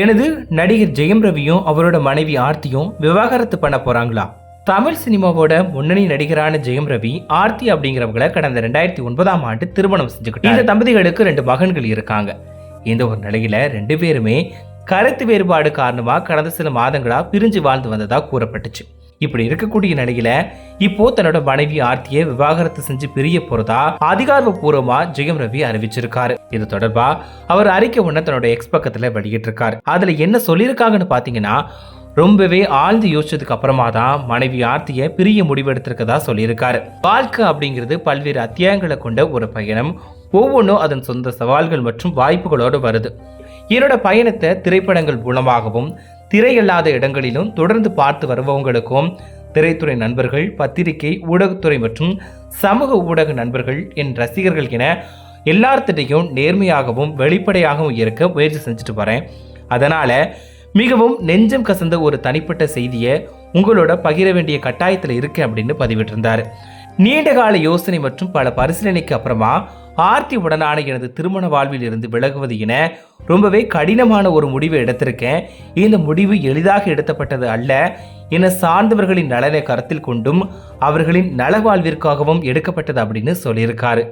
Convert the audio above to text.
எனது நடிகர் ஜெயம் ரவியும் அவரோட மனைவி ஆர்த்தியும் விவாகரத்து பண்ண போறாங்களா? தமிழ் சினிமாவோட முன்னணி நடிகரான ஜெயம் ரவி ஆர்த்தி அப்படிங்கிறவங்கள கடந்த ரெண்டாயிரத்தி ஒன்பதாம் ஆண்டு திருமணம் செஞ்சுக்கிட்டாங்க இந்த தம்பதிகளுக்கு ரெண்டு மகன்கள் இருக்காங்க. இந்த ஒரு நிலையில ரெண்டு பேருமே கருத்து வேறுபாடு காரணமாக கடந்த சில மாதங்களாக பிரிஞ்சு வாழ்ந்து வந்ததாக கூறப்பட்டுச்சு. இப்படி இருக்கக்கூடிய நிலையில இப்போ தன்னோட மனைவி ஆர்த்தியை விவாகரத்து செஞ்சு பிரிய போறதா அதிகாரப்பூர்வமா ஜெயம் ரவி அறிவிச்சிருக்காரு. இது தொடர்பா அவர் அறிக்கை ஒண்ண தன்னோட எக்ஸ் பக்கத்துல வெளியிட்டிருக்காரு. அதுல என்ன சொல்லியிருக்காங்கன்னு பாத்தீங்கன்னா ரொம்பவே ஆழ்ந்து யோசிச்சதுக்கு அப்புறமா தான் மனைவி ஆர்த்திய பிரிய முடிவெடுத்திருக்கதா சொல்லியிருக்காரு. வாழ்க்கை அப்படிங்கிறது பல்வேறு அத்தியாயங்களை கொண்ட ஒரு பயணம். ஒவ்வொன்றும் அதன் சொந்த சவால்கள் மற்றும் வாய்ப்புகளோடு வருது. என்னோட பயணத்தை திரைப்படங்கள் மூலமாகவும் திரையல்லாத இடங்களிலும் தொடர்ந்து பார்த்து வருபவங்களுக்கும் திரைத்துறை நண்பர்கள் பத்திரிகை ஊடகத்துறை மற்றும் சமூக ஊடக நண்பர்கள் என் ரசிகர்கள் என எல்லார்த்திட்டையும் நேர்மையாகவும் வெளிப்படையாகவும் இருக்க முயற்சி செஞ்சுட்டு வரேன். அதனால் மிகவும் நெஞ்சம் கசந்த ஒரு தனிப்பட்ட செய்தியை உங்களோட பகிர வேண்டிய கட்டாயத்தில் இருக்கேன் அப்படின்னு பதிவிட்டிருந்தார். நீண்டகால யோசனை மற்றும் பல பரிசீலனைக்கு அப்புறமா ஆர்த்தி உடனான எனது திருமண வாழ்வில் இருந்து விலகுவது என ரொம்பவே கடினமான ஒரு முடிவை எடுத்திருக்கேன். இந்த முடிவு எளிதாக எடுத்தப்பட்டது அல்ல. என சார்ந்தவர்களின் நலனை கருத்தில் கொண்டும் அவர்களின் நலவாழ்விற்காகவும் எடுக்கப்பட்டது அப்படின்னு சொல்லியிருக்காரு.